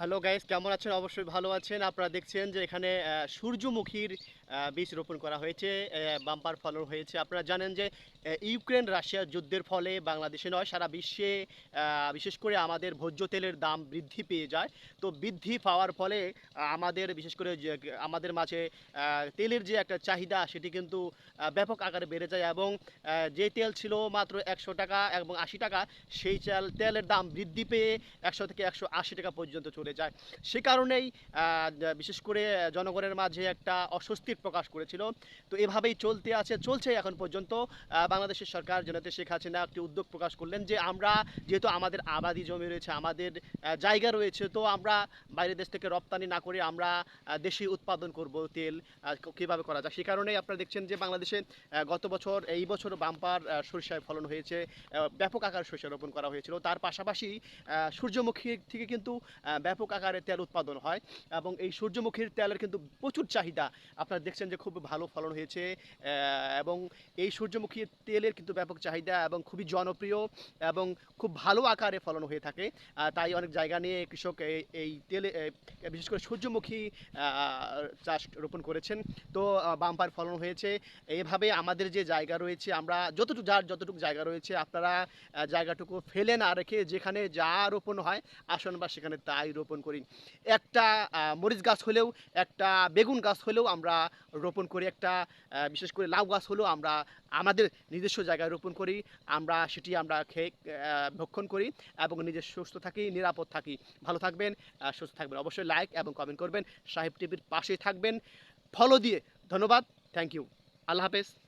Hello guys, কেমন আছেন? অবশ্যই ভালো আছেন। আপনারা দেখছেন যে এখানে সূর্যমুখীর বীজ রোপণ করা হয়েছে বাম্পার ফলন হয়েছে। আপনারা জানেন যে ইউক্রেন রাশিয়া যুদ্ধের ফলে বাংলাদেশে নয়, সারা বিশ্বে বিশেষ করে আমাদের ভোজ্য তেলের দাম বৃদ্ধি পেয়ে যায়। তো বৃদ্ধি পাওয়ার ফলে আমাদের, বিশেষ করে আমাদের মাঝে তেলের যে একটা চাহিদা, সেটি কিন্তু ব্যাপক আকারে বেড়ে যায় এবং যে তেল ছিল মাত্র একশো টাকা এবং আশি টাকা, সেই তেলের দাম বৃদ্ধি পেয়ে একশো থেকে একশো আশি টাকা পর্যন্ত চলে যায়। সে কারণেই বিশেষ করে জনগণের মাঝে একটা অস্বস্তির প্রকাশ করেছিল। তো এভাবেই চলতে আছে চলছে এখন পর্যন্ত। বাংলাদেশের সরকার জনতা শেখ হাসিনা একটি উদ্যোগ প্রকাশ করলেন যে আমরা যেহেতু আমাদের আবাদি জমি রয়েছে আমাদের জায়গা রয়েছে তো আমরা বাইরের দেশ থেকে রপ্তানি না করে আমরা দেশে উৎপাদন করব তেল কীভাবে করা যায়? সে কারণেই আপনারা দেখছেন যে বাংলাদেশে গত বছর এই বছর বাম্পার সরিষায় ফলন হয়েছে ব্যাপক আকার সরিষা রোপণ করা হয়েছিল। তার পাশাপাশি সূর্যমুখী থেকে কিন্তু আহ, ব্যাপক আকারে তেল উৎপাদন হয় এবং এই সূর্যমুখীর তেলের কিন্তু প্রচুর চাহিদা। আপনারা দেখছেন যে খুব ভালো ফলন হয়েছে এবং এই সূর্যমুখী তেলের কিন্তু ব্যাপক চাহিদা এবং খুবই জনপ্রিয় এবং খুব ভালো আকারে ফলন হয়ে থাকে। তাই অনেক জায়গা নিয়ে কৃষক এই- তেলে বিশেষ করে সূর্যমুখী চাষ রোপণ করেছেন। তো বাম্পার ফলন হয়েছে। এইভাবে আমাদের যে জায়গা রয়েছে, আমরা যতটুকু, যার যতটুকু জায়গা রয়েছে, আপনারা জায়গাটুকু ফেলে না রেখে যেখানে যা রোপণ হয়, আসন বা সেখানে তাই রোপণ করি। একটা মরিচ গাছ হলেও, একটা বেগুন গাছ হলেও আমরা রোপণ করি। একটা বিশেষ করে লাউ গাছ হলেও আমরা আমাদের নিজস্ব জায়গায় রোপণ করি। আমরা সেটি আমরা খেয়ে ভক্ষণ করি এবং নিজে সুস্থ থাকি, নিরাপদ থাকি। ভালো থাকবেন সুস্থ থাকবেন। অবশ্যই লাইক এবং কমেন্ট করবেন। সাহেব টিভির পাশেই থাকবেন। ফলো দিয়ে ধন্যবাদ। থ্যাংক ইউ আল্লাহ হাফেজ।